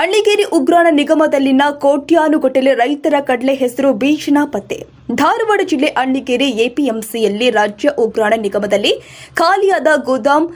ಅಣ್ಣಿಗೇರಿ ಉಗ್ರಾಣ ನಿಗಮದಲ್ಲಿನ ಕೋಟ್ಯಾನುಗಟ್ಟಲೆ ರೈತರ ಕಡಲೆ ಹೆಸರು ಬೀಜ ಪತ್ತೆ. ಧಾರವಾಡ ಜಿಲ್ಲೆ ಅಣ್ಣಿಗೇರಿ ಎಪಿಎಂಸಿಯಲ್ಲಿ ರಾಜ್ಯ ಉಗ್ರಾಣ ನಿಗಮದಲ್ಲಿ ಖಾಲಿಯಾದ ಗೋದಾಮ್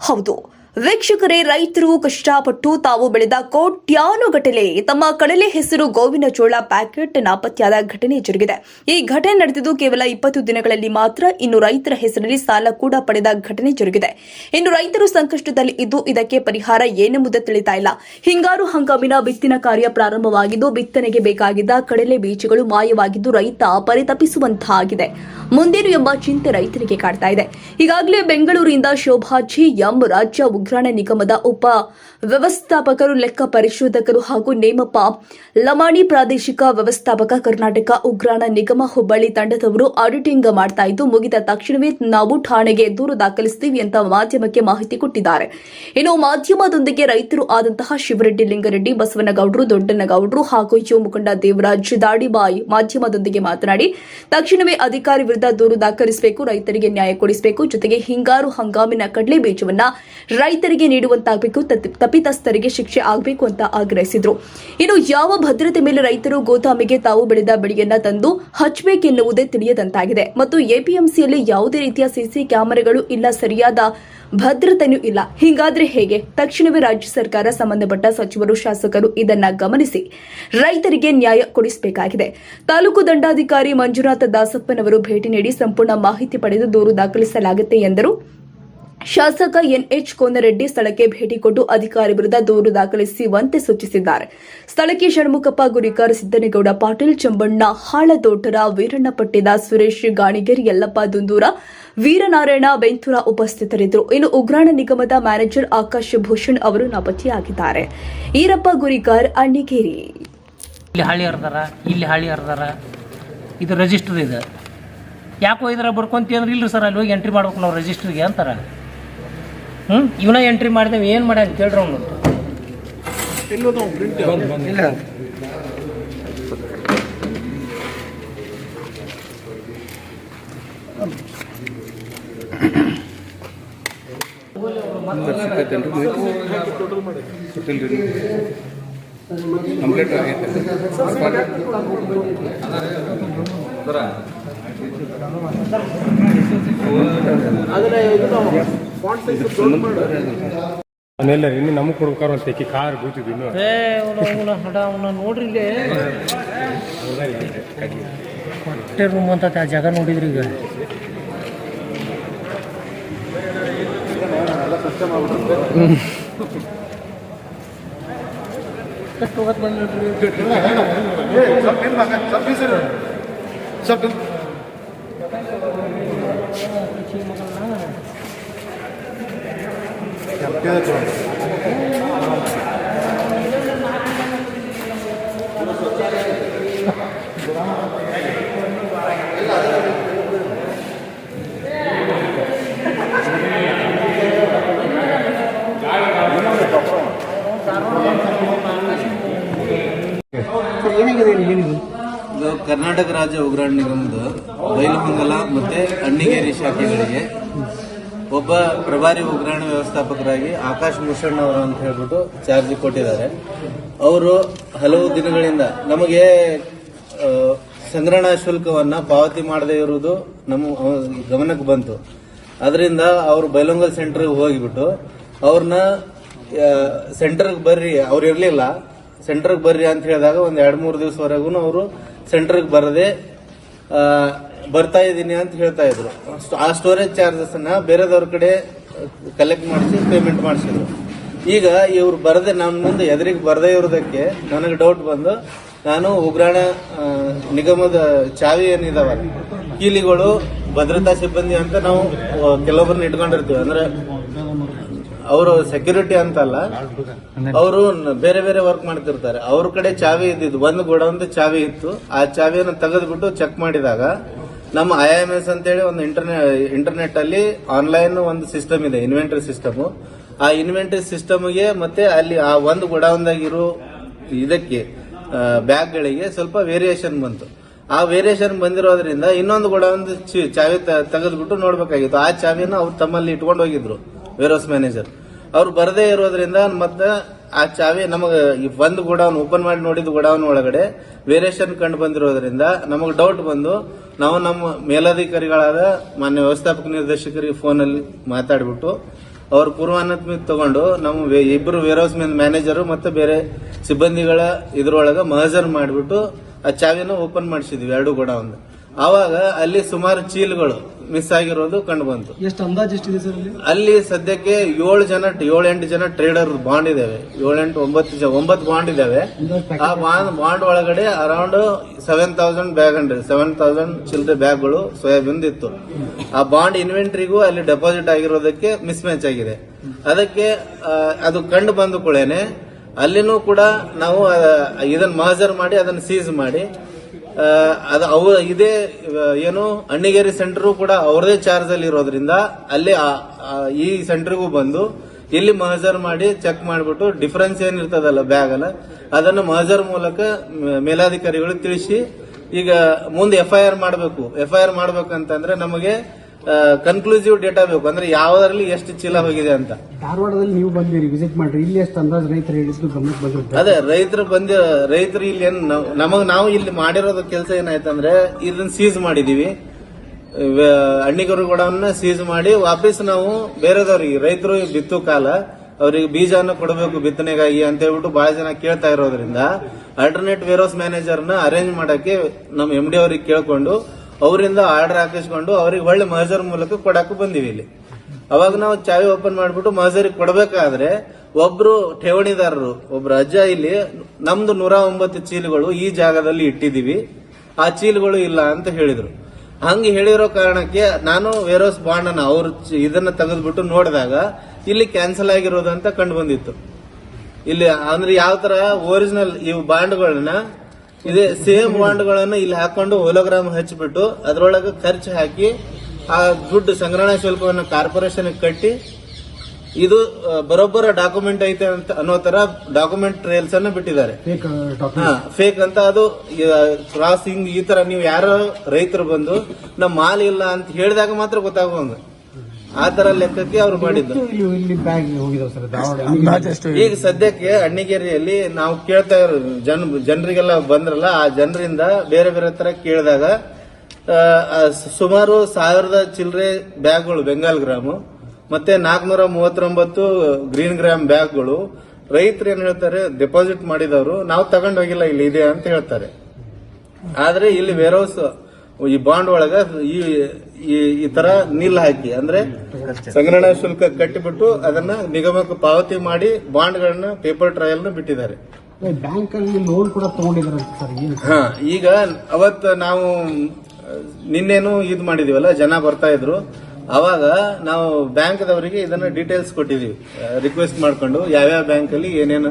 ಹೌದು. ವೀಕ್ಷಕರೇ, ರೈತರು ಕಷ್ಟಪಟ್ಟು ತಾವು ಬೆಳೆದ ಕೋಟ್ಯಾನು ಘಟನೆ ತಮ್ಮ ಕಡಲೆ ಹೆಸರು ಗೋವಿನ ಜೋಳ ಪ್ಯಾಕೆಟ್ ನಾಪತ್ತೆಯಾದ ಘಟನೆ ಜರುಗಿದೆ. ಈ ಘಟನೆ ನಡೆದಿದ್ದು ಕೇವಲ ಇಪ್ಪತ್ತು ದಿನಗಳಲ್ಲಿ ಮಾತ್ರ ಇನ್ನು ರೈತರ ಹೆಸರಲ್ಲಿ ಸಾಲ ಕೂಡ ಪಡೆದ ಘಟನೆ ಜರುಗಿದೆ. ಇನ್ನು ರೈತರು ಸಂಕಷ್ಟದಲ್ಲಿ ಇದ್ದು ಇದಕ್ಕೆ ಪರಿಹಾರ ಏನೆಂಬುದು ತಿಳಿತಾ ಇಲ್ಲ. ಹಿಂಗಾರು ಹಂಗಾಮಿನ ಬಿತ್ತಿನ ಕಾರ್ಯ ಪ್ರಾರಂಭವಾಗಿದ್ದು ಬಿತ್ತನೆಗೆ ಬೇಕಾಗಿದ್ದ ಕಡಲೆ ಬೀಜಗಳು ಮಾಯವಾಗಿದ್ದು ರೈತ ಪರಿತಪಿಸುವಂತಾಗಿದೆ ಮುಂದೇನು ಎಂಬ ಚಿಂತೆ ರೈತರಿಗೆ ಕಾಡ್ತಾ ಇದೆ. ಈಗಾಗಲೇ ಬೆಂಗಳೂರಿನಿಂದ ಶೋಭಾಜಿ ಎಂ ರಾಜ್ಯ ಉಗ್ರಾಣ ನಿಗಮದ ಉಪ ವ್ಯವಸ್ಥಾಪಕರು, ಲೆಕ್ಕ ಪರಿಶೋಧಕರು ಹಾಗೂ ನೇಮಪ ಲಮಾಣಿ ಪ್ರಾದೇಶಿಕ ವ್ಯವಸ್ಥಾಪಕ ಕರ್ನಾಟಕ ಉಗ್ರಾಣ ನಿಗಮ ಹುಬ್ಬಳ್ಳಿ ತಂಡದವರು ಆಡಿಟಿಂಗ್ ಮಾಡ್ತಾ ಇದ್ದು, ಮುಗಿದ ತಕ್ಷಣವೇ ನಾವು ಠಾಣೆಗೆ ದೂರು ದಾಖಲಿಸುತ್ತೀವಿ ಅಂತ ಮಾಧ್ಯಮಕ್ಕೆ ಮಾಹಿತಿ ಕೊಟ್ಟಿದ್ದಾರೆ. ಇನ್ನು ಮಾಧ್ಯಮದೊಂದಿಗೆ ರೈತರು ಆದಂತಹ ಶಿವರೆಡ್ಡಿ ಲಿಂಗರೆಡ್ಡಿ, ಬಸವನಗೌಡರು, ದೊಡ್ಡನಗೌಡರು ಹಾಗೂ ಯುವ ಮುಖಂಡ ದೇವರಾಜ್ ದಾಡಿಬಾಯಿ ಮಾಧ್ಯಮದೊಂದಿಗೆ ಮಾತನಾಡಿ, ತಕ್ಷಣವೇ ಅಧಿಕಾರಿ ವಿರುದ್ಧ ದೂರು ದಾಖಲಿಸಬೇಕು, ರೈತರಿಗೆ ನ್ಯಾಯ ಕೊಡಿಸಬೇಕು, ಜೊತೆಗೆ ಹಿಂಗಾರು ಹಂಗಾಮಿನ ಕಡಲೆ ಬೀಜವನ್ನ ರೈತರಿಗೆ ನೀಡುವಂತಾಗಬೇಕು ತಪ್ಪಿತಸ್ಥರಿಗೆ ಶಿಕ್ಷೆ ಆಗಬೇಕು ಅಂತ ಆಗ್ರಹಿಸಿದ್ರು. ಇನ್ನು ಯಾವ ಭದ್ರತೆ ಮೇಲೆ ರೈತರು ಗೋದಾಮಿಗೆ ತಾವು ಬೆಳೆದ ಬೆಳೆಯನ್ನ ತಂದು ಹಚ್ಚಬೇಕೆನ್ನುವುದೇ ತಿಳಿಯದಂತಾಗಿದೆ. ಮತ್ತು ಎಪಿಎಂಸಿಯಲ್ಲಿ ಯಾವುದೇ ರೀತಿಯ ಸಿಸಿ ಕ್ಯಾಮೆರಾಗಳು ಇಲ್ಲ, ಸರಿಯಾದ ಭದ್ರತೆಯೂ ಇಲ್ಲ. ಹಿಂಗಾದ್ರೆ ಹೇಗೆ? ತಕ್ಷಣವೇ ರಾಜ್ಯ ಸರ್ಕಾರ ಸಂಬಂಧಪಟ್ಟ ಸಚಿವರು, ಶಾಸಕರು ಇದನ್ನ ಗಮನಿಸಿ ರೈತರಿಗೆ ನ್ಯಾಯ ಕೊಡಿಸಬೇಕಾಗಿದೆ. ತಾಲೂಕು ದಂಡಾಧಿಕಾರಿ ಮಂಜುನಾಥ ದಾಸಪ್ಪನವರು ಭೇಟಿ ನೀಡಿ ಸಂಪೂರ್ಣ ಮಾಹಿತಿ ಪಡೆದು ದೂರು ದಾಖಲಿಸಲಾಗುತ್ತೆ ಎಂದರು. ಶಾಸಕ ಎನ್ಎಚ್ ಕೋನರೆಡ್ಡಿ ಸ್ಥಳಕ್ಕೆ ಭೇಟಿ ಕೊಟ್ಟು ಅಧಿಕಾರಿ ವಿರುದ್ಧ ದೂರು ದಾಖಲಿಸುವಂತೆ ಸೂಚಿಸಿದ್ದಾರೆ. ಸ್ಥಳಕ್ಕೆ ಷಣ್ಮುಖಪ್ಪ ಗುರಿಕಾರ್ ಸಿದ್ದನಗೌಡ, ಪಾಟೀಲ್ ಚಂಬಣ್ಣ, ಹಾಳದೋಟರ ವೀರಣ್ಣ ಪಟ್ಟಿದ ಸುರೇಶ್ ಗಾಣಿಗೇರಿ, ಯಲ್ಲಪ್ಪ ದುಂದೂರ, ವೀರನಾರಾಯಣ ಬೆಂತೂರ ಉಪಸ್ಥಿತರಿದ್ದರು. ಇನ್ನು ಉಗ್ರಾಣ ನಿಗಮದ ಮ್ಯಾನೇಜರ್ ಆಕಾಶ್ ಭೂಷಣ್ ಅವರು ನಾಪತ್ತೆಯಾಗಿದ್ದಾರೆ. ಈರಪ್ಪ ಗುರಿಕಾರ್ ಅಣ್ಣಿಗೇರಿ. ಇದು ರಿಜಿಸ್ಟರ್ ಇದೆ. ಯಾಕೋ ಇದ್ರ ಬರ್ಕೊಂತೀವಿ ಅಂದ್ರೆ ಸರ್, ಅಲ್ಲಿ ಹೋಗಿ ಎಂಟ್ರಿ ಮಾಡ್ಬೇಕು ನಾವು ರಿಜಿಸ್ಟ್ರಿಗೆ ಅಂತಾರೆ. ಹ್ಞೂ ಇವನ ಎಂಟ್ರಿ ಮಾಡಿದೇವೆ ಏನು ಮಾಡ್ಯಾನ ಕೇಳ್ರಿ ಅವನು. ಕಂಪ್ಲೀಟ್ ಆಗೈತೆ ಅವನ್ನೆಲ್ಲ ಇನ್ನು ನಮಗೆ ಕೊಡ್ಬೇಕಾರೆ ಒಂದು ತೆಕ್ಕಿ ಕಾರ್ ಕೂತಿದ್ವಿ ಇನ್ನು. ಏ ಅವನು ಅವನ ಹಡ ಅವನ ನೋಡ್ರಿ ಇಲ್ಲಿ. ಹೊಟ್ಟೆ ರೂಮ್ ಅಂತ ಆ ಜಾಗ ನೋಡಿದ್ರಿ ಈಗ. ಎಷ್ಟು ಹೋಗತ್ ಬಂದ್ರಿ ಇದು ಕರ್ನಾಟಕ ರಾಜ್ಯ ಉಗ್ರಾಣ ನಿಗಮದ ಬೈಲಹೊಂಗಲ ಮತ್ತೆ ಅಣ್ಣಿಗೇರಿ ಶಾಖೆಗಳಿಗೆ ಒಬ್ಬ ಪ್ರಭಾರಿ ಉಗ್ರಾಣ ವ್ಯವಸ್ಥಾಪಕರಾಗಿ ಆಕಾಶ್ ಭೂಷಣ್ ಅವರು ಅಂತ ಹೇಳ್ಬಿಟ್ಟು ಚಾರ್ಜ್ ಕೊಟ್ಟಿದ್ದಾರೆ. ಅವರು ಹಲವು ದಿನಗಳಿಂದ ನಮಗೆ ಸಂಗ್ರಹಣಾ ಶುಲ್ಕವನ್ನ ಪಾವತಿ ಮಾಡದೇ ಇರುವುದು ನಮ್ಮ ಗಮನಕ್ಕೆ ಬಂತು. ಅದರಿಂದ ಅವರು ಬೈಲಂಗಲ್ ಸೆಂಟರ್ಗೆ ಹೋಗಿಬಿಟ್ಟು ಅವ್ರನ್ನ ಸೆಂಟರ್ಗೆ ಬರ್ರಿ, ಅವ್ರು ಇರ್ಲಿಲ್ಲ. ಸೆಂಟರ್ಗೆ ಬರ್ರಿ ಅಂತ ಹೇಳಿದಾಗ ಒಂದು ಎರಡು ಮೂರು ದಿವಸವರೆಗೂ ಅವರು ಸೆಂಟರ್ಗೆ ಬರದೆ ಬರ್ತಾ ಇದ್ದೀನಿ ಅಂತ ಹೇಳ್ತಾ ಇದ್ರು. ಆ ಸ್ಟೋರೇಜ್ ಚಾರ್ಜಸ್ ಅನ್ನ ಬೇರೆದವ್ರ ಕಡೆ ಕಲೆಕ್ಟ್ ಮಾಡಿಸಿ ಪೇಮೆಂಟ್ ಮಾಡಿಸಿದ್ರು. ಈಗ ಇವ್ರು ಬರದೆ ನಮ್ಮ ಮುಂದೆ ಎದುರಿಗೆ ಬರದೇ ಇರೋದಕ್ಕೆ ನನಗೆ ಡೌಟ್ ಬಂದು, ನಾನು ಉಗ್ರಾಣ ನಿಗಮದ ಚಾವಿ ಏನಿದಾವ ಕೀಲಿಗಳು, ಭದ್ರತಾ ಸಿಬ್ಬಂದಿ ಅಂತ ನಾವು ಕೆಲವೊಬ್ಬರನ್ನ ಇಟ್ಕೊಂಡಿರ್ತೀವಿ. ಅಂದ್ರೆ ಅವರು ಸೆಕ್ಯೂರಿಟಿ ಅಂತಲ್ಲ ಅವರು ಬೇರೆ ಬೇರೆ ವರ್ಕ್ ಮಾಡ್ತಿರ್ತಾರೆ. ಅವ್ರ ಕಡೆ ಚಾವಿ ಇದ್ದಿದ್ದು ಒಂದು ಗೋಡೌನ್ ಚಾವಿ ಇತ್ತು. ಆ ಚಾವಿಯನ್ನು ತೆಗೆದ್ಬಿಟ್ಟು ಚೆಕ್ ಮಾಡಿದಾಗ ನಮ್ಮ ಐ ಎಂ ಎಸ್ ಅಂತೇಳಿ ಒಂದು ಇಂಟರ್ನೆಟ್ ಇಂಟರ್ನೆಟ್ ಅಲ್ಲಿ ಆನ್ಲೈನ್ ಒಂದು ಸಿಸ್ಟಮ್ ಇದೆ ಇನ್ವೆಂಟರಿ ಸಿಸ್ಟಮ್ ಆ ಇನ್ವೆಂಟರಿ ಸಿಸ್ಟಮ್ಗೆ ಮತ್ತೆ ಅಲ್ಲಿ ಆ ಒಂದು ಗೋಡೌನ್ದಾಗ ಇರೋ ಇದಕ್ಕೆ ಬ್ಯಾಗ್ಗಳಿಗೆ ಸ್ವಲ್ಪ ವೇರಿಯೇಷನ್ ಬಂತು. ಆ ವೇರಿಯೇಷನ್ ಬಂದಿರೋದ್ರಿಂದ ಇನ್ನೊಂದು ಗೋಡೌನ್ ಚಾವಿ ತೆಗೆದ್ಬಿಟ್ಟು ನೋಡ್ಬೇಕಾಗಿತ್ತು. ಆ ಚಾವಿನ ಅವ್ರು ತಮ್ಮಲ್ಲಿ ಇಟ್ಕೊಂಡು ಹೋಗಿದ್ರು. ವೇರೋಸ್ ಮ್ಯಾನೇಜರ್ ಅವ್ರು ಬರದೇ ಇರೋದ್ರಿಂದ ಮತ್ತೆ ಆ ಚಾವಿ ನಮಗೆ ಈ ಒಂದು ಗೋಡೌನ್ ಓಪನ್ ಮಾಡಿ ನೋಡಿದ ಗೋಡೌನ್ ಒಳಗಡೆ ವೇರಿಯೇಷನ್ ಕಂಡು ಬಂದಿರೋದ್ರಿಂದ ನಮಗೆ ಡೌಟ್ ಬಂದು ನಾವು ನಮ್ಮ ಮೇಲಾಧಿಕಾರಿಗಳಾದ ಮಾನ್ಯ ವ್ಯವಸ್ಥಾಪಕ ನಿರ್ದೇಶಕರಿಗೆ ಫೋನಲ್ಲಿ ಮಾತಾಡಿಬಿಟ್ಟು ಅವ್ರ ಪೂರ್ವಾನುಮತಿ ತಗೊಂಡು ನಮ್ಮ ಇಬ್ಬರು ವೇರ್ಹೌಸ್ ಮ್ಯಾನೇಜರ್ ಮತ್ತೆ ಬೇರೆ ಸಿಬ್ಬಂದಿಗಳ ಇದರೊಳಗೆ ಮಹಜರ್ ಮಾಡಿಬಿಟ್ಟು ಆ ಚಾವಿನ ಓಪನ್ ಮಾಡಿಸಿದ್ವಿ ಎರಡು ಗೋಡೌನ್ ಆವಾಗ ಅಲ್ಲಿ ಸುಮಾರು ಚೀಲಗಳು ಮಿಸ್ ಆಗಿರೋದು ಕಂಡು ಬಂತು. ಎಷ್ಟು ಅಂದಾಜು ಎಷ್ಟಿದೆ ಸರ್ ಅಲ್ಲಿ? ಅಲ್ಲಿ ಸದ್ಯಕ್ಕೆ ಏಳು ಜನ ಏಳು ಎಂಟು ಜನ ಟ್ರೇಡರ್ ಬಾಂಡ್ ಇದಾವೆ. ಏಳೆಂಟು ಒಂಬತ್ತು ಜ- ಒಂಬತ್ತು ಬಾಂಡ್ ಇದಾವೆ. ಆ ಬಾಂಡ್ ಬಾಂಡ್ ಒಳಗಡೆ around seven thousand bag and seven thousand ಚಿಲ್ಲರೆ ಬ್ಯಾಗ್ಗಳು ಸೋಯಾಬೀನ್ ಇತ್ತು. ಆ ಬಾಂಡ್ ಇನ್ವೆಂಟ್ರಿಗೂ ಅಲ್ಲಿ ಡೆಪಾಸಿಟ್ ಆಗಿರೋದಕ್ಕೆ ಮಿಸ್ ಮ್ಯಾಚ್ ಆಗಿದೆ. ಅದಕ್ಕೆ ಅದು ಕಂಡು ಬಂದ ಕೂಡೇನೆ ಅಲ್ಲಿನೂ ಕೂಡ ನಾವು ಇದನ್ನ ಮಹಜರ್ ಮಾಡಿ ಅದನ್ನ ಸೀಸ್ ಮಾಡಿ. ಅದು ಅವ ಇದೇ ಏನು, ಅಣ್ಣಿಗೇರಿ ಸೆಂಟರ್ ಕೂಡ ಅವರದೇ ಚಾರ್ಜ್ ಅಲ್ಲಿ ಇರೋದ್ರಿಂದ ಅಲ್ಲಿ ಈ ಸೆಂಟರ್ಗೂ ಬಂದು ಇಲ್ಲಿ ಮಹಜರ್ ಮಾಡಿ ಚೆಕ್ ಮಾಡಿಬಿಟ್ಟು ಡಿಫರೆನ್ಸ್ ಏನಿರ್ತದಲ್ಲ ಬ್ಯಾಗ್ ಅಲ್ಲ ಅದನ್ನು ಮಹಜರ್ ಮೂಲಕ ಮೇಲಾಧಿಕಾರಿಗಳು ತಿಳಿಸಿ ಈಗ ಮುಂದೆ ಎಫ್ ಐ ಆರ್ ಮಾಡಬೇಕು. ಎಫ್ ಐ ಆರ್ ಮಾಡ್ಬೇಕಂತಂದ್ರೆ ನಮಗೆ ಕನ್ಕ್ಲೂಸಿವ್ ಡೇಟಾ ಬೇಕು. ಅಂದ್ರೆ ಯಾವ್ದ್ರಲ್ಲಿ ಎಷ್ಟು ಚೀಲ ಹೋಗಿದೆ ಅಂತ. ಧಾರವಾಡದಲ್ಲಿ ನೀವು ಬಂದಿರಿ ವಿಸಿಟ್ ಮಾಡ್ರಿ. ಇಲ್ಲಿ ಎಷ್ಟು ಅಂದಾಜು ರೈತರು ಹೇಳಿದ್ದು ಗಮನಕ್ಕೆ ಬಂದ್ರೆ ಅದೇ ರೈತರು ಬಂದ ರೈತರು ಇಲ್ಲಿ ಏನ್ ನಾವ್- ನಮಗ್ ನಾವು ಇಲ್ಲಿ ಮಾಡಿರೋದು ಕೆಲಸ ಏನಾಯ್ತಂದ್ರೆ ಇದನ್ನ ಸೀಸ್ ಮಾಡಿದೀವಿ. ಅಣ್ಣಿಗರುಗಳನ್ನ ಸೀಸ್ ಮಾಡಿ ವಾಪಸ್ ನಾವು ಬೇರೆದವ್ರಿಗೆ ರೈತರು ಬಿತ್ತು ಕಾಲ ಅವರಿಗೆ ಬೀಜವನ್ನು ಕೊಡಬೇಕು ಬಿತ್ತನೆಗಾಗಿ ಅಂತ ಹೇಳ್ಬಿಟ್ಟು ಬಹಳ ಜನ ಕೇಳ್ತಾ ಇರೋದ್ರಿಂದ ಅಲ್ಟರ್ನೇಟ್ ವೇರೋಸ್ ಮ್ಯಾನೇಜರ್ನ ಅರೇಂಜ್ ಮಾಡಕ್ಕೆ ನಮ್ಮ ಎಂ ಡಿ ಅವ್ರಿಗೆ ಕೇಳ್ಕೊಂಡು ಅವರಿಂದ ಆರ್ಡರ್ ಹಾಕಿಸ್ಕೊಂಡು ಅವ್ರಿಗೆ ಒಳ್ಳೆ ಮಹಜರ್ ಮೂಲಕ ಕೊಡಕ್ಕೆ ಬಂದಿವಿ ಇಲ್ಲಿ. ಅವಾಗ ನಾವು ಚಾವಿ ಓಪನ್ ಮಾಡ್ಬಿಟ್ಟು ಮಹಜರಿಗೆ ಕೊಡಬೇಕಾದ್ರೆ ಒಬ್ರು ಠೇವಣಿದಾರರು, ಒಬ್ರು ಅಜ್ಜ ಇಲ್ಲಿ ನಮ್ದು ನೂರ ಒಂಬತ್ತು ಚೀಲಗಳು ಈ ಜಾಗದಲ್ಲಿ ಇಟ್ಟಿದೀವಿ ಆ ಚೀಲಗಳು ಇಲ್ಲ ಅಂತ ಹೇಳಿದ್ರು. ಹಂಗೆ ಹೇಳಿರೋ ಕಾರಣಕ್ಕೆ ನಾನು ವೇರೋಸ್ ಬಾಂಡ್ ಅನ್ನ ಅವ್ರು ಇದನ್ನ ತೆಗೆದ್ಬಿಟ್ಟು ನೋಡಿದಾಗ ಇಲ್ಲಿ ಕ್ಯಾನ್ಸಲ್ ಆಗಿರೋದು ಅಂತ ಕಂಡು ಬಂದಿತ್ತು. ಇಲ್ಲಿ ಅಂದ್ರೆ ಯಾವ ತರ ಒರಿಜಿನಲ್ ಇವು ಬಾಂಡ್ಗಳನ್ನ ಇದೇ ಸೇಮ್ ಬಾಂಡ್ಗಳನ್ನ ಇಲ್ಲಿ ಹಾಕೊಂಡು ಹೋಲೋಗ್ರಾಮ್ ಹಚ್ಚಿಬಿಟ್ಟು ಅದ್ರೊಳಗೆ ಖರ್ಚು ಹಾಕಿ ಆ ದುಡ್ಡು ಸಂಗ್ರಹಣಾ ಶುಲ್ಕವನ್ನು ಕಾರ್ಪೊರೇಷನ್ ಕಟ್ಟಿ ಇದು ಬರೋಬ್ಬರ ಡಾಕ್ಯುಮೆಂಟ್ ಐತೆ ಅಂತ ಅನ್ನೋ ತರ ಡಾಕ್ಯುಮೆಂಟ್ ಟ್ರೇಲ್ಸ್ ಅನ್ನು ಬಿಟ್ಟಿದ್ದಾರೆ. ಫೇಕ್ ಅಂತ ಅದು ಕ್ರಾಸಿಂಗ್ ಈ ತರ ನೀವು ಯಾರೋ ರೈತರು ಬಂದು ನಮ್ಮ ಮಾಲ್ ಇಲ್ಲ ಅಂತ ಹೇಳಿದಾಗ ಮಾತ್ರ ಗೊತ್ತಾಗೋಂಗ ಆ ತರ ಲೆಕ್ಕಕ್ಕೆ ಅವ್ರು ಮಾಡಿದ್ರು ಇಲ್ಲಿ ಇಲ್ಲಿ ಬ್ಯಾಗ್ ಹೋಗಿದಾವೆ ಸರ್? ಧಾರವಾಡ ಈಗ ಸದ್ಯಕ್ಕೆ ಅಣ್ಣಿಗೇರಿಯಲ್ಲಿ ನಾವು ಕೇಳ್ತಾ ಇರೋ ಜನ ಜನರಿಗೆಲ್ಲ ಬಂದ್ರಲ್ಲ ಆ ಜನರಿಂದ ಬೇರೆ ಬೇರೆ ತರ ಕೇಳಿದಾಗ ಸುಮಾರು ಸಾವಿರದ ಚಿಲ್ಲರೆ ಬ್ಯಾಗ್ಗಳು ಬೆಂಗಾಲ್ ಗ್ರಾಮು ಮತ್ತೆ ನಾಲ್ಕನೂರ ಮೂವತ್ತೊಂಬತ್ತು ಗ್ರೀನ್ ಗ್ರಾಮ್ ಬ್ಯಾಗ್ಗಳು. ರೈತರು ಏನ್ ಹೇಳ್ತಾರೆ ಡೆಪಾಸಿಟ್ ಮಾಡಿದವರು ನಾವು ತಗೊಂಡೋಗಿಲ್ಲ ಇಲ್ಲಿ ಇದೆ ಅಂತ ಹೇಳ್ತಾರೆ. ಆದ್ರೆ ಇಲ್ಲಿ ವೇರ್ಹೌಸ್ ಈ ಬಾಂಡ್ ಒಳಗ ಈ ಈ- ತರ ನಿಲ್ ಹಾಕಿ ಅಂದ್ರೆ ಸಂಗ್ರಹಣಾ ಶುಲ್ಕ ಕಟ್ಟಿಬಿಟ್ಟು ಅದನ್ನ ನಿಗಮಕ್ಕೆ ಪಾವತಿ ಮಾಡಿ ಬಾಂಡ್ಗಳನ್ನ ಪೇಪರ್ ಟ್ರಯಲ್ನ ಬಿಟ್ಟಿದ್ದಾರೆ. ಬ್ಯಾಂಕ್ ಅಲ್ಲಿ ಲೋನ್ ಕೂಡ ಹಾ ಈಗ ಅವತ್ ನಾವು ನಿನ್ನೇನು ಇದು ಮಾಡಿದೀವಲ್ಲ ಜನ ಬರ್ತಾ ಇದ್ರು. ಅವಾಗ ನಾವು ಬ್ಯಾಂಕ್ದವರಿಗೆ ಇದನ್ನ ಡೀಟೇಲ್ಸ್ ಕೊಟ್ಟಿದೀವಿ. ರಿಕ್ವೆಸ್ಟ್ ಮಾಡ್ಕೊಂಡು ಯಾವ್ಯಾವ ಬ್ಯಾಂಕ್ ಅಲ್ಲಿ ಏನೇನು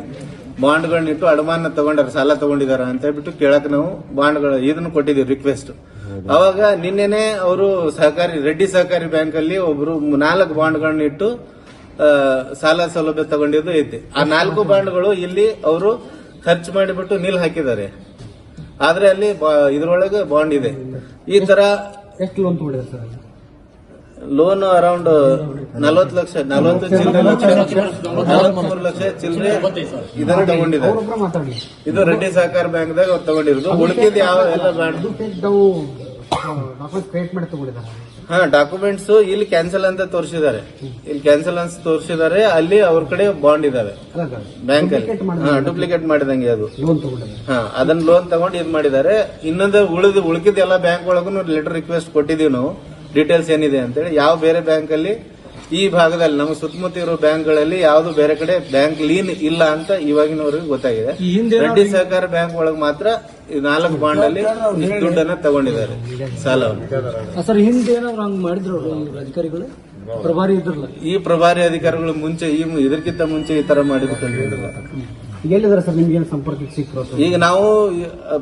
ಬಾಂಡ್ಗಳನ್ನ ಇಟ್ಟು ಅಡಮಾನ ತಗೊಂಡಾರ ಸಾಲ ತಗೊಂಡಿದಾರ ಅಂತ ಹೇಳ್ಬಿಟ್ಟು ಕೇಳಕ್ ನಾವು ಬಾಂಡ್ಗಳ ಇದನ್ನು ಕೊಟ್ಟಿದೀವಿ ರಿಕ್ವೆಸ್ಟ್ ಅವಾಗ ನಿನ್ನೆನೆ ಅವರು ಸಹಕಾರಿ ರೆಡ್ಡಿ ಸಹಕಾರಿ ಬ್ಯಾಂಕ್ ಅಲ್ಲಿ ಒಬ್ರು ನಾಲ್ಕು ಬಾಂಡ್ಗಳನ್ನ ಇಟ್ಟು ಸಾಲ ಸೌಲಭ್ಯ ತಗೊಂಡಿದ್ದು ಐತಿ. ಆ ನಾಲ್ಕು ಬಾಂಡ್ಗಳು ಇಲ್ಲಿ ಅವರು ಖರ್ಚು ಮಾಡಿಬಿಟ್ಟು ನೀಲ್ ಹಾಕಿದ್ದಾರೆ. ಆದ್ರೆ ಅಲ್ಲಿ ಇದ್ರೊಳಗೆ ಬಾಂಡ್ ಇದೆ. ಈ ತರ ಎಷ್ಟು ಲೋನ್ ಸರ್ ಲೋನ್ ಅರೌಂಡ್ ನಲವತ್ತು ಲಕ್ಷ ನಲವತ್ತು ಚಿಲ್ಲರೆ ಲಕ್ಷ ನಲವತ್ಮೂರು ಲಕ್ಷ ಚಿಲ್ಲರೆ ಇದನ್ನ ತಗೊಂಡಿದೆ ಇದು ರೆಡ್ಡಿ ಸಹಕಾರ ಬ್ಯಾಂಕ್ದಾಗ ಅವ್ರು ತಗೊಂಡಿರೋದು. ಉಳಿಕೆದ್ ಯಾವ ಎಲ್ಲ ಬ್ಯಾಂಕ್ ಡಾಕ್ಯುಮೆಂಟ್ ಕ್ರಿಯೇಟ್ ಮಾಡಿ ತಗೊಂಡಿದ್ದಾರೆ. ಹಾ ಡಾಕ್ಯುಮೆಂಟ್ಸ್ ಇಲ್ಲಿ ಕ್ಯಾನ್ಸಲ್ ಅಂತ ತೋರಿಸಿದ್ದಾರೆ. ಇಲ್ಲಿ ಕ್ಯಾನ್ಸಲ್ ಅಂತ ತೋರಿಸಿದ್ದಾರೆ ಅಲ್ಲಿ ಅವ್ರ ಕಡೆ ಬಾಂಡ್ ಇದಾವೆ. ಬ್ಯಾಂಕ್ ಅಲ್ಲಿ. ಡೂಪ್ಲಿಕೇಟ್ ಮಾಡಿದಂಗೆ ಅದು. ಲೋನ್ ಹಾ ಅದನ್ನ ಲೋನ್ ತಗೊಂಡು ಇದ್ ಮಾಡಿದ್ದಾರೆ. ಇನ್ನೊಂದು ಉಳಿದ ಉಳಿಕಿದ ಎಲ್ಲ ಬ್ಯಾಂಕ್ ಒಳಗೂ ಲೆಟರ್ ರಿಕ್ವೆಸ್ಟ್ ಕೊಟ್ಟಿದೀವಿ ನಾವು. ಡೀಟೇಲ್ಸ್ ಏನಿದೆ ಅಂತೇಳಿ ಯಾವ ಬೇರೆ ಬ್ಯಾಂಕ್ ಅಲ್ಲಿ ಈ ಭಾಗದಲ್ಲಿ ನಮ್ಮ ಸುತ್ತಮುತ್ತ ಇರೋ ಬ್ಯಾಂಕ್ಗಳಲ್ಲಿ ಯಾವುದು ಬೇರೆ ಕಡೆ ಬ್ಯಾಂಕ್ ಲೀನ್ ಇಲ್ಲ ಅಂತ ಇವಾಗಿನವರೆಗೆ ಗೊತ್ತಾಗಿದೆ. ರೆಡ್ಡಿ ಸಹಕಾರ ಬ್ಯಾಂಕ್ ಒಳಗೆ ಮಾತ್ರ ಈ ನಾಲ್ಕು ಬಾಂಡ್ ಅಲ್ಲಿ ದುಡ್ಡನ್ನ ತಗೊಂಡಿದ್ದಾರೆ. ಸಾಲವನ್ನು. ಸರ್ ಹಿಂದೆ ಏನಾದ್ರು ಹಂಗ್ ಮಾಡಿದ್ರು ಅಧಿಕಾರಿಗಳು? ಪ್ರಭಾರಿ ಇದ್ರಲ್ಲ. ಈ ಪ್ರಭಾರಿ ಅಧಿಕಾರಿಗಳು ಮುಂಚೆ ಈ ಇದಕ್ಕಿಂತ ಮುಂಚೆ ಈ ತರ ಈಗ ಎಲ್ಲಿದ್ದಾರೆ ಸರ್ ನಿಮ್ಗೆ ಏನು ಸಿಕ್ಕರು ಈಗ ನಾವು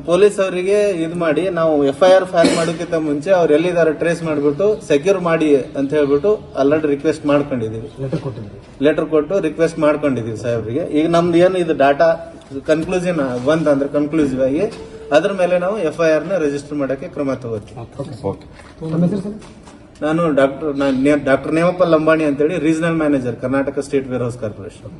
ಪೊಲೀಸ್ ಅವರಿಗೆ ಇದು ಮಾಡಿ ನಾವು ಎಫ್ ಐ ಆರ್ ಫೈಲ್ ಮಾಡೋಕ್ಕಿಂತ ಮುಂಚೆ ಅವ್ರು ಎಲ್ಲಿದ್ದಾರೆ ಟ್ರೇಸ್ ಮಾಡಿಬಿಟ್ಟು ಸೆಕ್ಯೂರ್ ಮಾಡಿ ಅಂತ ಹೇಳ್ಬಿಟ್ಟು ಆಲ್ರೆಡಿ ರಿಕ್ವೆಸ್ಟ್ ಮಾಡ್ಕೊಂಡಿದ್ದೀವಿ ಲೆಟರ್ ಕೊಟ್ಟಿದ್ದೀವಿ ಲೆಟರ್ ಕೊಟ್ಟು ರಿಕ್ವೆಸ್ಟ್ ಮಾಡ್ಕೊಂಡಿದ್ದೀವಿ ಸಾಹೇಬ್ರಿಗೆ ಈಗ ನಮ್ದು ಏನು ಇದು ಡಾಟಾ ಕನ್ಕ್ಲೂಷನ್ ಬಂತಂದ್ರೆ ಕನ್ಕ್ಲೂಸಿವ್ ಆಗಿ ಅದ್ರ ಮೇಲೆ ನಾವು ಎಫ್ ಐ ಆರ್ನ ರಿಜಿಸ್ಟರ್ ಮಾಡೋಕ್ಕೆ ಕ್ರಮ ತಗೋತೀವಿ. ನಮ್ಮ ಹೆಸರು ಸರ್ ನಾನು ಡಾಕ್ಟರ್ ಡಾಕ್ಟರ್ ನೇಮಪ್ಪ ಲಂಬಾಣಿ ಅಂತೇಳಿ regional manager Karnataka state warehouse corporation.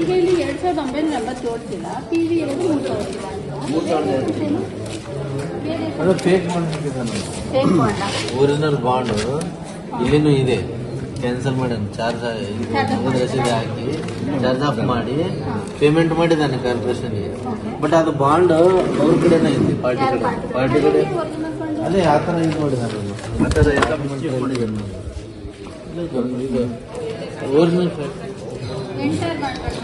ಈಗ ಇಲ್ಲಿ ಎರಡ್ ಸಾವಿರದ ಒಂಬೈನೂರ ಪಿ ವಿ ಮೂರು ಸಾವಿರ ಒರಿಜಿನಲ್ ಬಾಂಡ್ ಇಲ್ಲಿನೂ ಇದೆ. ಕ್ಯಾನ್ಸಲ್ ಮಾಡಿ ಚಾರ್ಜ್ ರಸೀದಿ ಹಾಕಿ ಚಾರ್ಜ್ ಆಫ್ ಮಾಡಿ ಪೇಮೆಂಟ್ ಮಾಡಿದ್ದಾನೆ ಕಾರ್ಪೊರೇಷನ್ಗೆ ಬಟ್ ಅದು ಬಾಂಡ್ ಅವ್ರ ಕಡೆನೇ ಐತಿ ಪಾರ್ಟಿ ಕಡೆ. ಪಾರ್ಟಿ ಕಡೆ? ಅದೇ ಆ ಥರ ಇದು ಮಾಡಿದ್ದಾನೆ ಅವ್ನು. ಆ ಥರ ಎಲ್ಲ ಮಾಡಿದ್ದಾನೆ ಇದು ಒರಿಜಿನಲ್ ಎಂಟರ್ ಮಾಡ್ಬೇಕು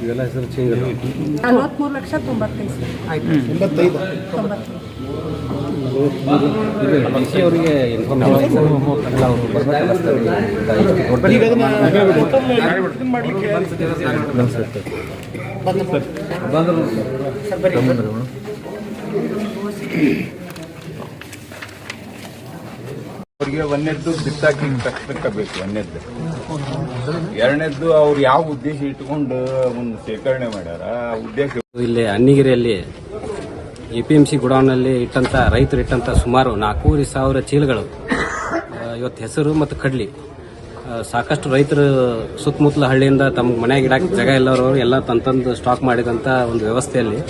ಇದೆಲ್ಲ ಹೆಸರು ಚೇಂಜ್ ನಲವತ್ಮೂರು ಲಕ್ಷ ತೊಂಬತ್ತೈದು ಅವರಿಗೆ ಅವ್ರಿಗೆ ಒಂದನೇದ್ದು ಬಿತ್ತಾಕಿ ತಕ್ಷಣಕ್ಕೆ ಬೇಕು ಒಂದನೇದ್ದು ಎರಡನೇದ್ದು ಅವ್ರು ಯಾವ ಉದ್ದೇಶ ಇಟ್ಕೊಂಡು ಒಂದು ಶೇಖರಣೆ ಮಾಡ್ಯಾರ ಉದ್ದೇಶ ಇಲ್ಲಿ ಅನ್ನಿಗಿರಿಯಲ್ಲಿ ಎ ಪಿ ಎಂ ಸಿ ಇಟ್ಟಂತ, ರೈತರು ಇಟ್ಟಂತ ಸುಮಾರು ನಾಲ್ಕೂವರೆ ಸಾವಿರ ಚೀಲಗಳು ಇವತ್ತು ಹೆಸರು ಮತ್ತು ಕಡ್ಲಿ. ಸಾಕಷ್ಟು ರೈತರು ಸುತ್ತಮುತ್ತಲ ಹಳ್ಳಿಯಿಂದ ತಮ್ಮ ಮನೆಯಾಗ ಇಡಕ್ಕೆ ಜಾಗ ಇಲ್ಲವರು ಎಲ್ಲ ತಂತಂದು ಸ್ಟಾಕ್ ಮಾಡಿದಂಥ ಒಂದು ವ್ಯವಸ್ಥೆಯಲ್ಲಿ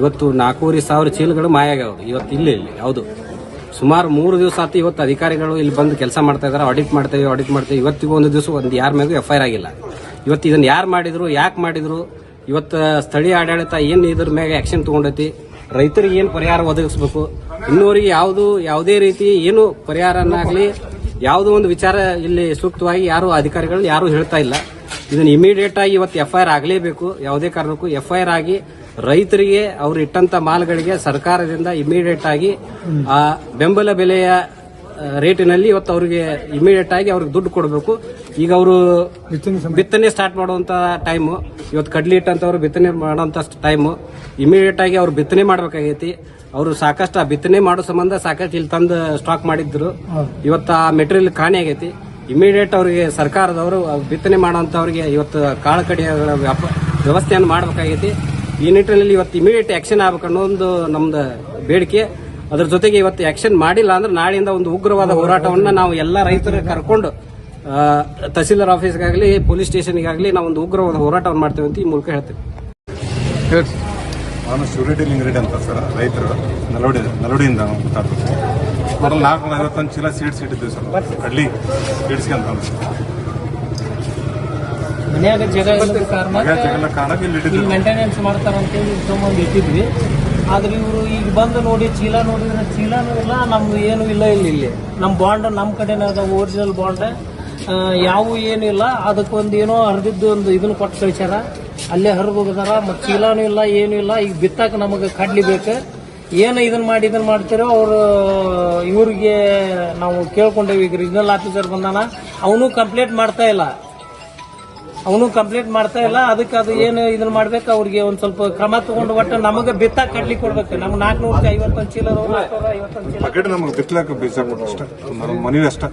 ಇವತ್ತು ನಾಲ್ಕೂವರೆ ಸಾವಿರ ಚೀಲಗಳು ಮಾಯಾಗ್ಯಾವ. ಇವತ್ತು ಇಲ್ಲಿ ಇಲ್ಲಿ ಹೌದು ಸುಮಾರು ಮೂರು ದಿವಸ ಆತು ಇವತ್ತು ಅಧಿಕಾರಿಗಳು ಇಲ್ಲಿ ಬಂದು ಕೆಲಸ ಮಾಡ್ತಾ ಇದಾರೆ ಆಡಿಟ್ ಮಾಡ್ತೇವೆ ಆಡಿಟ್ ಮಾಡ್ತೇವೆ ಇವತ್ತಿಗೂ ಒಂದು ದಿವಸ ಒಂದು ಯಾರ ಮೇಗೂ ಎಫ್ ಐ ಆಗಿಲ್ಲ. ಇವತ್ತು ಇದನ್ನ ಯಾರು ಮಾಡಿದ್ರು, ಯಾಕೆ ಮಾಡಿದ್ರು, ಇವತ್ತು ಸ್ಥಳೀಯ ಆಡಳಿತ ಏನು ಇದ್ರ ಮೇಲೆ ಆಕ್ಷನ್ ತೊಗೊಂಡೈತಿ, ರೈತರಿಗೆ ಏನು ಪರಿಹಾರ ಒದಗಿಸ್ಬೇಕು, ಇನ್ನೂರಿಗೆ ಯಾವುದು, ಯಾವುದೇ ರೀತಿ ಏನು ಪರಿಹಾರನಾಗಲಿ, ಯಾವುದೋ ಒಂದು ವಿಚಾರ ಇಲ್ಲಿ ಸೂಕ್ತವಾಗಿ ಯಾರು ಅಧಿಕಾರಿಗಳು ಯಾರು ಹೇಳ್ತಾ ಇಲ್ಲ. ಇದನ್ನ ಇಮಿಡಿಯೇಟ್ ಆಗಿ ಇವತ್ತು ಎಫ್ ಐ ಆರ್ ಆಗಲೇಬೇಕು. ಯಾವುದೇ ಕಾರಣಕ್ಕೂ ಎಫ್ ಐ ಆರ್ ಆಗಿ ರೈತರಿಗೆ ಅವರು ಇಟ್ಟಂತ ಮಾಲ್ಗಳಿಗೆ ಸರ್ಕಾರದಿಂದ ಇಮಿಡಿಯೇಟ್ ಆಗಿ ಆ ಬೆಂಬಲ ಬೆಲೆಯ ರೇಟಿನಲ್ಲಿ ಇವತ್ತು ಅವರಿಗೆ ಇಮಿಡಿಯೇಟ್ ಆಗಿ ಅವ್ರಿಗೆ ದುಡ್ಡು ಕೊಡಬೇಕು. ಈಗ ಅವರು ಬಿತ್ತನೆ ಸ್ಟಾರ್ಟ್ ಮಾಡುವಂತ ಟೈಮು ಇವತ್ತು ಕಡ್ಲಿ ಇಟ್ಟಂತವ್ರು ಬಿತ್ತನೆ ಮಾಡುವಂತ ಟೈಮು ಇಮಿಡಿಯೇಟ್ ಆಗಿ ಅವ್ರು ಬಿತ್ತನೆ ಮಾಡ್ಬೇಕಾಗೈತಿ. ಅವರು ಸಾಕಷ್ಟು ಆ ಬಿತ್ತನೆ ಮಾಡೋ ಸಂಬಂಧ ಸಾಕಷ್ಟು ಇಲ್ಲಿ ತಂದು ಸ್ಟಾಕ್ ಮಾಡಿದ್ರು. ಇವತ್ತು ಆ ಮೆಟೀರಿಯಲ್ ಕಾಣಿ ಆಗೈತಿ. ಇಮಿಡಿಯೇಟ್ ಅವರಿಗೆ ಸರ್ಕಾರದವರು ಬಿತ್ತನೆ ಮಾಡುವಂತವ್ರಿಗೆ ಇವತ್ತು ಕಾಳು ಕಡಿಯ ವ್ಯಾಪ- ವ್ಯವಸ್ಥೆಯನ್ನು ಮಾಡಬೇಕಾಗೈತಿ. ಈ ನಿಟ್ಟಿನಲ್ಲಿ ಇವತ್ತು ಇಮಿಡಿಯೇಟ್ ಆಕ್ಷನ್ ಆಗ್ಬೇಕು ಅನ್ನೋ ಒಂದು ನಮ್ದು ಬೇಡಿಕೆ. ಅದ್ರ ಜೊತೆಗೆ ಇವತ್ತು ಆಕ್ಷನ್ ಮಾಡಿಲ್ಲ ಅಂದ್ರೆ ನಾಳೆಯಿಂದ ಒಂದು ಉಗ್ರವಾದ ಹೋರಾಟವನ್ನು ನಾವು ಎಲ್ಲ ರೈತರ ಕರ್ಕೊಂಡು ತಹಸೀಲ್ದಾರ್ ಆಫೀಸ್ಗಾಗಲಿ ಪೊಲೀಸ್ ಸ್ಟೇಷನ್ಗಾಗಲಿ ನಾವು ಒಂದು ಉಗ್ರವಾದ ಹೋರಾಟವನ್ನು ಮಾಡ್ತೇವೆ ಅಂತ ಈ ಮೂಲಕ ಹೇಳ್ತೇವೆ. ನಾನು ಶಿವರೆಡ್ಡಿ ಲಿಂಗರೆಡ್ಡಿ ಅಂತ ಸರ್ ರೈತರು ನಲವಡಿ ನಲವಡಿಯಿಂದ ಮಾತಾಡ್ತೀವಿ ನಾಲ್ಕು ಐವತ್ತೊಂದು ಚೀಲ ಸೀಡ್ಸ್ ಇಟ್ಟಿದ್ದೀವಿ ಸರ್. ಕಡ್ಲಿ ಸೀಡ್ಸ್ಗೆ ಅಂತ ಮನ್ಯಾಗ ಜಾಗ ಇಲ್ಲದ ಕಾರಣ ಇಲ್ಲಿ ಮೇಂಟೆನೆನ್ಸ್ ಮಾಡ್ತಾರ ಅಂತೇಳಿ ತೊಗೊಂಬಂದು ಇಟ್ಟಿದ್ವಿ. ಆದ್ರೆ ಇವರು ಈಗ ಬಂದು ನೋಡಿ ಚೀಲ ನೋಡಿದ್ರೆ ಚೀಲನೂ ಇಲ್ಲ ನಮ್ದು ಏನು ಇಲ್ಲ ಇಲ್ಲಿ ಇಲ್ಲಿ. ನಮ್ಮ ಬಾಂಡ್ ನಮ್ಮ ಕಡೆನೇ ಅದ ಒರಿಜಿನಲ್ ಬಾಂಡ್ ಯಾವ ಏನು ಇಲ್ಲ. ಅದಕ್ಕೊಂದು ಏನೋ ಹರಿದಿದ್ದು ಒಂದು ಇದನ್ನ ಕೊಟ್ಟು ಕಳಿಸ್ಯಾರ ಅಲ್ಲೇ ಹರಿದು ಹೋಗದಾರ ಮತ್ತು ಚೀಲನೂ ಇಲ್ಲ ಏನು ಇಲ್ಲ. ಈಗ ಬಿತ್ತಾಕ ನಮಗೆ ಕಡ್ಲಿ ಬೇಕು. ಏನು ಇದನ್ನ ಮಾಡಿ ಇದನ್ನ ಮಾಡ್ತೀರೋ ಅವರು ಇವ್ರಿಗೆ ನಾವು ಕೇಳ್ಕೊಂಡೇವಿ. ಈಗ ರೀಜನಲ್ ಆಫೀಸರ್ ಬಂದಾನ ಅವನು ಕಂಪ್ಲೇಂಟ್ ಮಾಡ್ತಾ ಇಲ್ಲ. ಅವನು ಕಂಪ್ಲೀಟ್ ಮಾಡ್ತಾ ಇಲ್ಲ ಅದಕ್ಕೆ ಅದು ಏನು ಇದನ್ನ ಮಾಡ್ಬೇಕು ಅವ್ರಿಗೆ ಒಂದ್ ಸ್ವಲ್ಪ ಕ್ರಮ ತಗೊಂಡು ಒಟ್ಟು ನಮಗೆ ಬಿತ್ತ ಕಡ್ಲಿ ಕೊಡ್ಬೇಕು. ನಮ್ಗೆ ನಾಲ್ಕುನೂರ ಐವತ್ತೊಂದು ಚೀಲ ಬಕೆಟ್ ನಮಗೆ ಬಿತ್ತಲಾಕ ಬೀಜ ಕೊಟ್ಟು ಅಷ್ಟೇ. ಮನವಿ ಅಷ್ಟೇ.